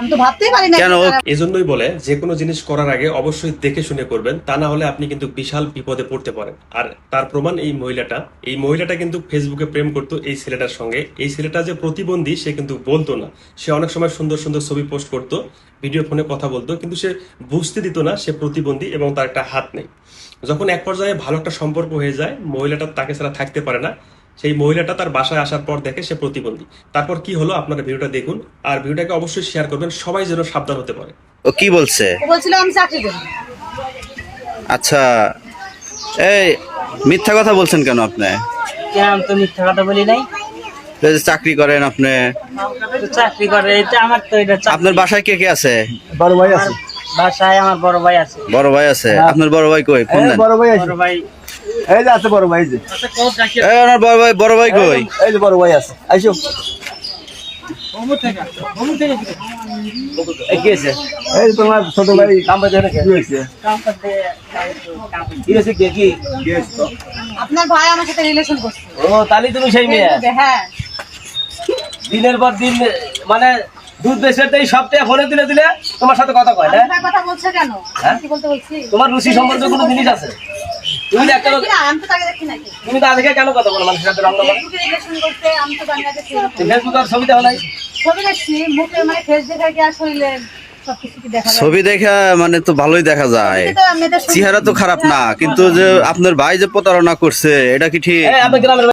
আমি তো ভাবতেই পারি না কেন? যে তারা- এজন্যই বলে যে কোনো জিনিস করার আগে অবশ্যই দেখে শুনে করবেন তা না হলে আপনি কিন্তু বিশাল বিপদে পড়তে পারেন। আর তার প্রমাণ এই মহিলাটা। এই মহিলাটা কিন্তু ফেসবুকে প্রেম করতো এই ছেলেটার সঙ্গে। এই ছেলেটা যে প্রতিবন্ধী সে কিন্তু বলতো না। সে অনেক সময় সুন্দর সুন্দর ছবি পোস্ট করতো ভিডিও ফোনে কথা বলতো কিন্তু সে বুঝতে দিত না সে প্রতিবন্ধী এবং তার একটা হাত নেই। যখন এক পর্যায়ে ভালো একটা সম্পর্ক হয়ে যায় মহিলাটা তাকে ছাড়া থাকতে পারে না। সেই মহিলাটা তার বাসায় আসার পর দেখে সে প্রতিবন্ধী। তারপর কি হলো? আপনারা ভিডিওটা দেখুন। আর ভিডিওটাকে অবশ্যই শেয়ার করবেন। সবাই যেন সাবধান হতে পারে। ও কি বলছে? ও বলছিল আমি চাকরি করি। আচ্ছা। এই মিথ্যা কথা বলছেন কেন আপনি? কেন? আমি তো মিথ্যা কথা বলি নাই। যে চাকরি করেন আপনি। তো চাকরি করে এটা আমার তো এটা চাকরি। আপনার বাসায় কে কে আছে? বড় ভাই আছে। বাসায় আমার বড় ভাই আছে। বড় ভাই আছে? আপনার বড় ভাই কই? ফোন দেন? বড় ভাই আছে। বড় ভাই এই যে আছে বড় ভাই যে। এই আমার বড় ভাই বড় ভাই কই? এই যে বড় ভাই আছে। আইসো। এই কি আছে এই যে তোমার ছোট ভাই কাম পাইতে না কি হয়েছে? কাম করতে কাম করতে। কি হয়েছে কে কি? কি হয়েছে তো? আপনার ভাই আমার সাথে রিলেশন করছে। ও তাহলে তুমি সেই মেয়ে? হ্যাঁ। দিনের পর দিন মানে দুধ বেচতে এই সপ্তাহে ফোনে দিলে দিলে তোমার সাথে কথা কয় না কথা বলছে কেন? হ্যাঁ? বলতে বলছি? তোমার রুচি সম্পর্কে কোনো জিনিস আছে? তুমি তো একটা আমি তো তাকে দেখি নাকি তুমি তো আজকে কেন কথা বলো? মানুষের সাথে ফেসবুকে রিলেশন করতে আমি তো জানি না ফেসবুক। আর ছবি দেওয়া নাই? ছবি দেখছি মুখে মানে ফেস দেখে কি আর শরীরে দেখা ছবি দেখা মানে তো ভালোই দেখা যায়। চেহারা তো খারাপ না কিন্তু যে আপনার ভাই যে প্রতারণা করছে এটা কি ঠিক?